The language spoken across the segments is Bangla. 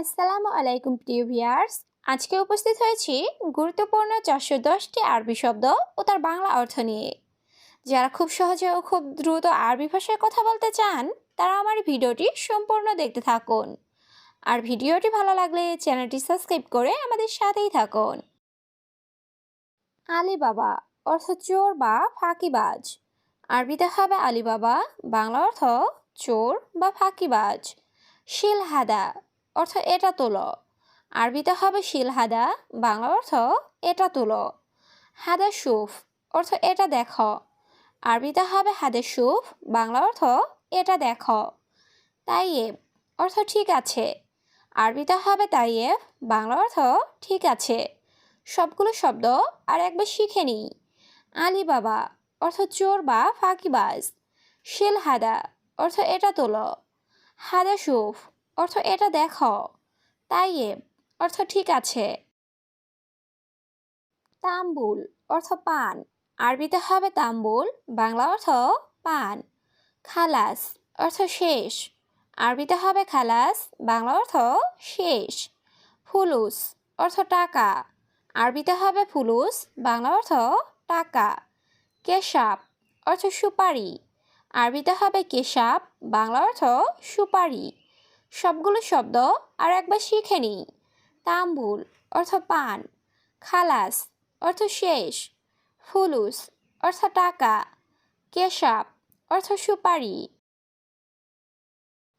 আসসালামু আলাইকুম, প্রিয় ভিয়ার্স আজকে উপস্থিত হয়েছি গুরুত্বপূর্ণ চারশো দশটি আরবি শব্দ ও তার বাংলা অর্থ নিয়ে। যারা খুব সহজে ও খুব দ্রুত আরবি ভাষায় কথা বলতে চান, তারা আমার ভিডিওটি সম্পূর্ণ দেখতে থাকুন। আর ভিডিওটি ভালো লাগলে চ্যানেলটি সাবস্ক্রাইব করে আমাদের সাথেই থাকুন। আলিবাবা অর্থ চোর বা ফাঁকিবাজ। আরবিতে হবে আলিবাবা, বাংলা অর্থ চোর বা ফাঁকিবাজ। শিলহাদা অর্থ এটা তোলো। আরবিতে হবে শিল হাদা বাংলা অর্থ এটা তোলো। হাদা সুফ, অর্থ এটা দেখো। আরবিতে হবে হাদে সুফ বাংলা অর্থ এটা দেখো। তাইয়েব, অর্থ ঠিক আছে। আরবিতে হবে তাইয়েব বাংলা অর্থ ঠিক আছে। সবগুলো শব্দ আর একবার শিখে নিই। আলিবাবা, অর্থ চোর বা ফাঁকিবাজ। শিল হাদা অর্থ এটা তোলো। হাদা সুফ অর্থ এটা দেখো তাই অর্থ ঠিক আছে। তাম্বুল, অর্থ পান। আরবিতে হবে তাম্বুল, বাংলা অর্থ পান। খালাস, অর্থ শেষ। আরবিতে হবে খালাস, বাংলা অর্থ শেষ। ফুলুস, অর্থ টাকা। আরবিতে হবে ফুলুস, বাংলা অর্থ টাকা। কেশাব অর্থ সুপারি। আরবিতে হবে কেশাব বাংলা অর্থ সুপারি। সবগুলো শব্দ আর একবার শিখে নিই। তাম্বুল অর্থ পান, খালাস অর্থ শেষ, ফুলুস অর্থ টাকা, কেশাব অর্থ সুপারি,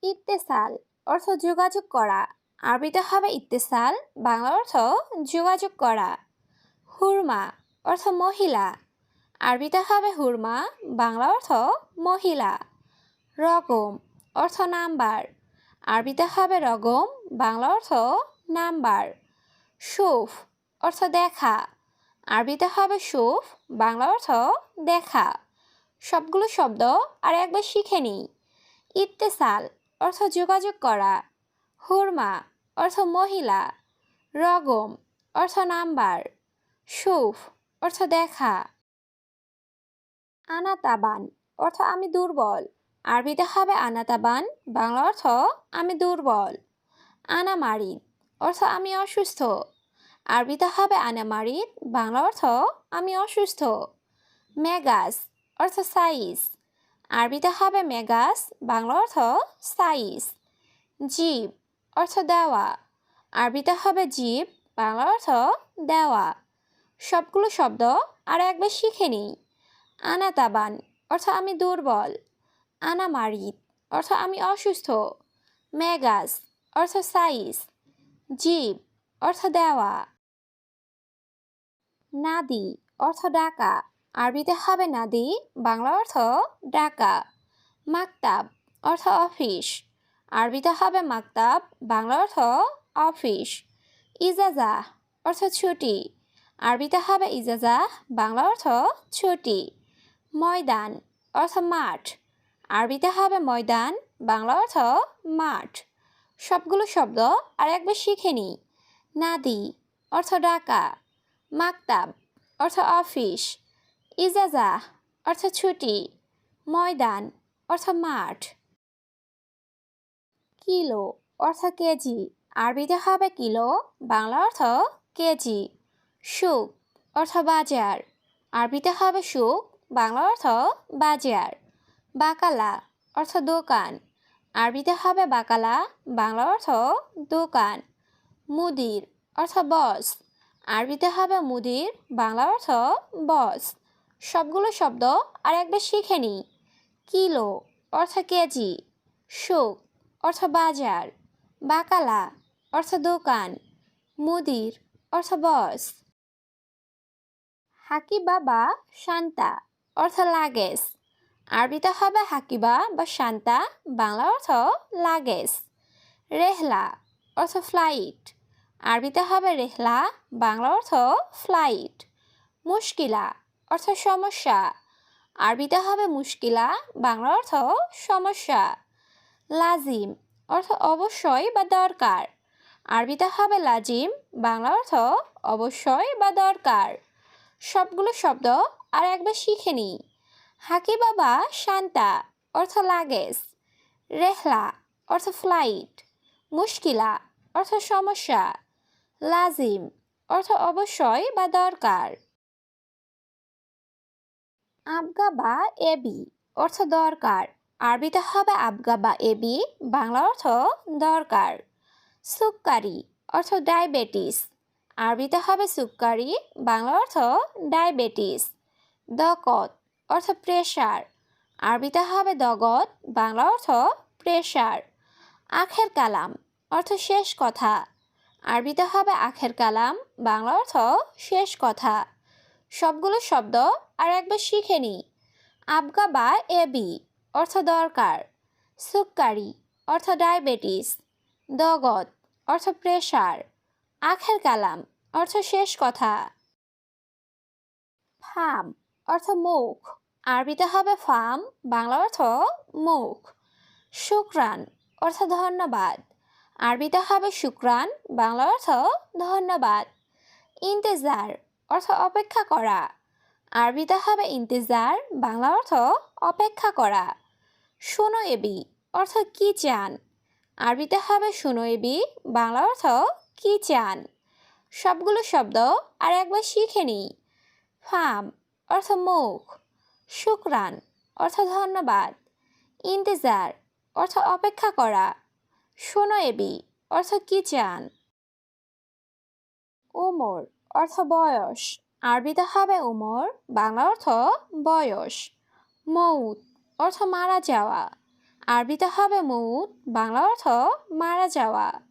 ইত্তেসাল অর্থ যোগাযোগ করা, আরবিতে হবে ইত্তেসাল, বাংলা অর্থ যোগাযোগ করা। হুরমা অর্থ মহিলা, আরবিতে হবে হুরমা, বাংলা অর্থ মহিলা। রকম অর্থ নাম্বার। আরবিতে হবে রগম, বাংলা অর্থ নাম্বার। সুফ অর্থ দেখা। আরবিতে হবে সুফ, বাংলা অর্থ দেখা। সবগুলো শব্দ আর একবার শিখে নিই। ইত্তেসাল অর্থ যোগাযোগ করা। হুরমা অর্থ মহিলা। রগম অর্থ নাম্বার। সুফ অর্থ দেখা। আনাতাবান অর্থ আমি দুর্বল। আরবিতে হবে আনাতাবান, বাংলা অর্থ আমি দুর্বল। আনামারিদ অর্থ আমি অসুস্থ। আরবিতে হবে আনামারিদ বাংলা অর্থ আমি অসুস্থ। মেগাস, অর্থ সাইজ। আরবিতে হবে মেগাস, বাংলা অর্থ সাইজ। জীব, অর্থ দেওয়া। আরবিতে হবে জীব, বাংলা অর্থ দেওয়া। সবগুলো শব্দ আর একবার শিখে নিই। আনাতাবান, অর্থ আমি দুর্বল। আনামারিদ অর্থ আমি অসুস্থ। মেগাস, অর্থ সাইজ। জীব, অর্থ দেওয়া। নাদি, অর্থ ডাকা। আরবিতে হবে নাদি, বাংলা অর্থ ডাকা। মাকতাব, অর্থ অফিস। আরবিতে হবে মাকতাব, বাংলা অর্থ অফিস। ইজাজা, অর্থ ছুটি। আরবিতে হবে ইজাজা, বাংলা অর্থ ছুটি। ময়দান, অর্থ মাঠ। আরবিতে হবে ময়দান, বাংলা অর্থ মাঠ। সবগুলো শব্দ আর একবার শিখে নিই। নাদি, অর্থ ডাকা। মাকতাব, অর্থ অফিস। ইজাজা অর্থ ছুটি। ময়দান, অর্থ মাঠ। কিলো, অর্থ কেজি। আরবিতে হবে কিলো, বাংলা অর্থ কেজি। সুখ অর্থ বাজার। আরবিতে হবে সুখ বাংলা অর্থ বাজার। বাকালা অর্থ দোকান। আরবিতে হবে বাকালা বাংলা অর্থ দোকান। মুদির অর্থ বস। আরবিতে হবে মুদির বাংলা অর্থ বস। সবগুলো শব্দ আর একবার শিখে নিই। কিলো অর্থ কেজি। শোক অর্থ বাজার। বাকালা অর্থ দোকান। মুদির অর্থ বস। হাকি বাবা শান্তা অর্থ লাগেজ। আরবিতে হবে হাকিবা বা শান্তা বাংলা অর্থ লাগেজ। রেহলা, অর্থ ফ্লাইট আরবিতে হবে রেহলা বাংলা অর্থ ফ্লাইট মুশকিলা, অর্থ সমস্যা। আরবিতে হবে মুশকিলা বাংলা অর্থ সমস্যা। লাজিম, অর্থ অবশ্যই বা দরকার। আরবিতে হবে লাজিম বাংলা অর্থ অবশ্যই বা দরকার। সবগুলো শব্দ আর একবার শিখে নিই। হাকি বাবা শান্তা, অর্থ লাগেজ। রেহলা, অর্থ ফ্লাইট। মুশকিলা, অর্থ সমস্যা। লাজিম, অর্থ অবশ্যই বা দরকার। আবগা বা এবি, অর্থ দরকার। আরবিতে হবে আবগা বা এবি, বাংলা অর্থ দরকার। সুক্কারি, অর্থ ডায়াবেটিস। আরবিতে হবে সুক্কারি, বাংলা অর্থ ডায়াবেটিস। দকত অর্থ প্রেশার আরবিতে হবে দগত বাংলা অর্থ প্রেশার আখের কালাম, অর্থ শেষ কথা। আরবিতে হবে আখের কালাম, বাংলা অর্থ শেষ কথা। সবগুলো শব্দ আর একবার শিখে নিই আবগা বা এবি অর্থ দরকার। সুক্কারি, অর্থ ডায়াবেটিস। দগত অর্থ প্রেশার আখের কালাম, অর্থ শেষ কথা। ফাম, অর্থ মুখ। আরবিতে হবে ফাম, বাংলা অর্থ মুখ। শুক্রান, অর্থ ধন্যবাদ। আরবিতে হবে শুক্রান, বাংলা অর্থ ধন্যবাদ। ইন্তেজার, অর্থ অপেক্ষা করা। আরবিতে হবে ইন্তেজার, বাংলা অর্থ অপেক্ষা করা। শুনো এবি অর্থ কি চান? আরবিতে হবে শুনো এবি বাংলা অর্থ কি চান? সবগুলো শব্দ আর একবার শিখে নিই। ফাম, অর্থ মুখ। শুক্রান অর্থ ধন্যবাদ। ইন্তেজার, অর্থ অপেক্ষা করা। শোনো এবি অর্থ কি চান? উমর, অর্থ বয়স। আরবিতে হবে উমর, বাংলা অর্থ বয়স। মৌত অর্থ মারা যাওয়া। আরবিতে হবে মৌত বাংলা অর্থ মারা যাওয়া।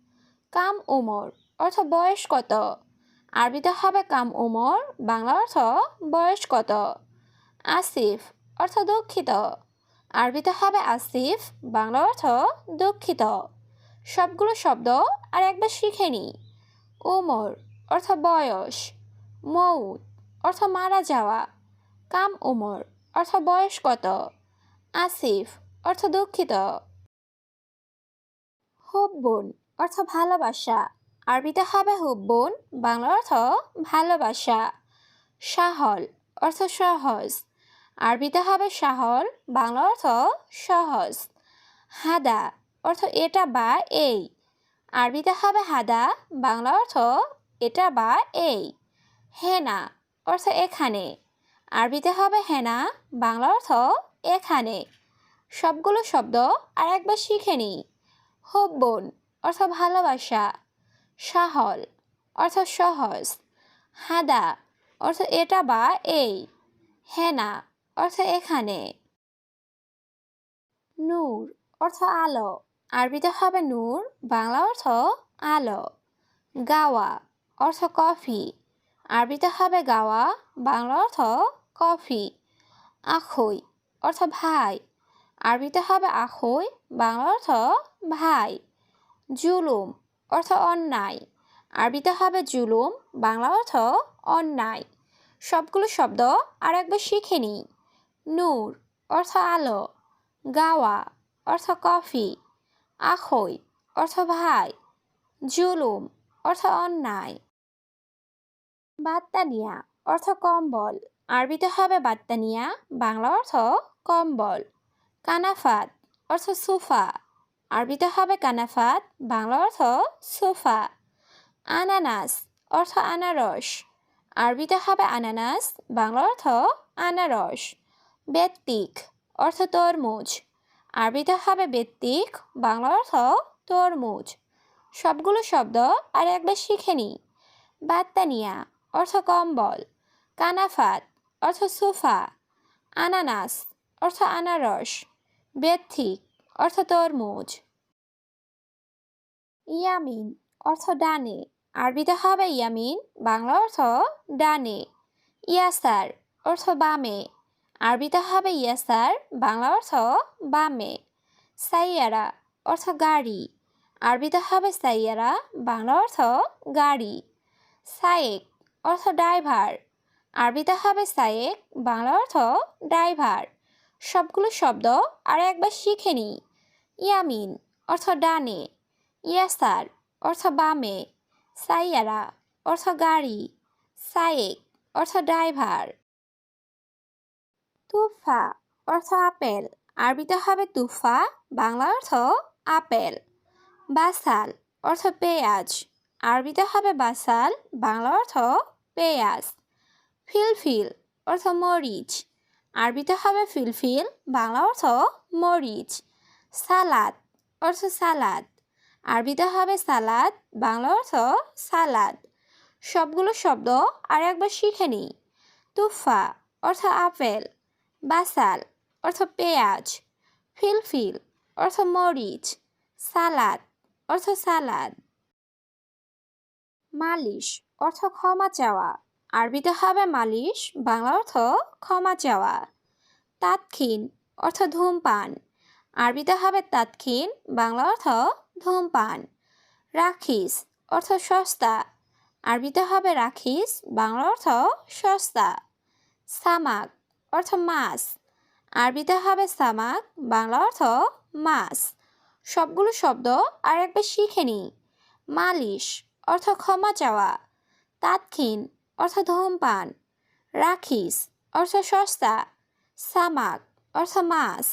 কাম উমর, অর্থ বয়স কত? আরবিতে হবে কাম উমর, বাংলা অর্থ বয়স কত? আসিফ, অর্থ দুঃখিত। আরবিতে হবে আসিফ, বাংলা অর্থ দুঃখিত। সবগুলো শব্দ আর একবার শিখে নিই উমর, অর্থ বয়স। মৌত অর্থ মারা যাওয়া। কাম উমর, অর্থ বয়স কত? আসিফ, অর্থ দুঃখিত। হুব্বুন, অর্থ ভালোবাসা। আরবিতে হবে হুব্বুন, বাংলা অর্থ ভালোবাসা। সাহল অর্থ সহজ। আরবিতে হবে সাহল, বাংলা অর্থ সহজ। হাদা অর্থ এটা বা এই। আরবিতে হবে হাদা, বাংলা অর্থ এটা বা এই। হেনা অর্থ এখানে। আরবিতে হবে হেনা, বাংলা অর্থ এখানে। সবগুলো শব্দ আর একবার শিখে নিই। হব্বন অর্থ ভালোবাসা। সাহল অর্থ সহজ। হাদা অর্থ এটা বা এই। হেনা অর্থ এখানে। নূর, অর্থ আলো। আরবিতে হবে নূর, বাংলা অর্থ আলো। গাওয়া, অর্থ কফি। আরবিতে হবে গাওয়া, বাংলা অর্থ কফি। আখই, অর্থ ভাই। আরবিতে হবে আখই, বাংলা অর্থ ভাই। জুলুম, অর্থ অন্যায়। আরবিতে হবে জুলুম, বাংলা অর্থ অন্যায়। সবগুলো শব্দ আর একবার শিখে নিই। নূর, অর্থ আলো, গাওয়া, অর্থ কফি আখই অর্থ ভাই, জুলুম, অর্থ অন্যায়। বাত্তানিয়া, অর্থ কম্বল, আরবিতে হবে বাত্তানিয়া, বাংলা অর্থ কম্বল। কানাফাত, অর্থ সোফা, আরবিতে হবে কানাফাত, বাংলা অর্থ সোফা। আনানাস, অর্থ আনারস, আরবিতে হবে আনানাস, বাংলা অর্থ আনারস। বেত্তিক অর্থ তরমুজ। আরবিতে হবে বেত্তিক বাংলা অর্থ তরমুজ। সবগুলো শব্দ আর একবার শিখে নিই। বাত্তানিয়া অর্থ কম্বল। কানাফাত অর্থ সোফা। আনানাস অর্থ আনারস। বেথিক অর্থ তরমুজ। ইয়ামিন অর্থ ডানে। আরবিতে হবে ইয়ামিন বাংলা অর্থ ডানে। ইয়াসার অর্থ বামে। আরবিতে হবে ইয়াসার, বাংলা অর্থ বামে। সাইয়ারা অর্থ গাড়ি। আরবিতে হবে সাইয়ারা, বাংলা অর্থ গাড়ি। সায়েক অর্থ ড্রাইভার। আরবিতে হবে সায়েক, বাংলা অর্থ ড্রাইভার। সবগুলো শব্দ আর একবার শিখে নিই ইয়ামিন অর্থ ডানে। ইয়াসার অর্থ বামে। সাইয়ারা অর্থ গাড়ি। সায়েক অর্থ ড্রাইভার। তুফা, অর্থ আপেল। আরবিতে হবে তুফা, বাংলা অর্থ আপেল। বাসাল, অর্থ পেঁয়াজ। আরবিতে হবে বাসাল, বাংলা অর্থ পেঁয়াজ। ফিলফিল, অর্থ মরিচ। আরবিতে হবে ফিলফিল, বাংলা অর্থ মরিচ। সালাদ, অর্থ সালাদ। আরবিতে হবে সালাদ, বাংলা অর্থ সালাদ। সবগুলো শব্দ আর একবার শিখে নিই। তুফা, অর্থ আপেল। বাসাল, অর্থ পেঁয়াজ। ফিলফিল, অর্থ মরিচ। সালাদ, অর্থ সালাদ। মালিশ, অর্থ ক্ষমা চাওয়া। আরবিতে হবে মালিশ বাংলা অর্থ ক্ষমা চাওয়া। তাৎক্ষীন অর্থ ধূমপান। আরবিতে হবে তাৎক্ষীন বাংলা অর্থ ধূমপান। রাখিস, অর্থ সস্তা। আরবিতে হবে রাখিস বাংলা অর্থ সস্তা। সামাক অর্থ মাছ আরবিতে হবে সামাক, বাংলা অর্থ মাছ সবগুলো শব্দ আর একবার শিখে নি মালিশ, অর্থ ক্ষমা চাওয়া। তাৎক্ষীন অর্থ ধূমপান। রাখিস, অর্থ সস্তা। সামাক, অর্থ মাছ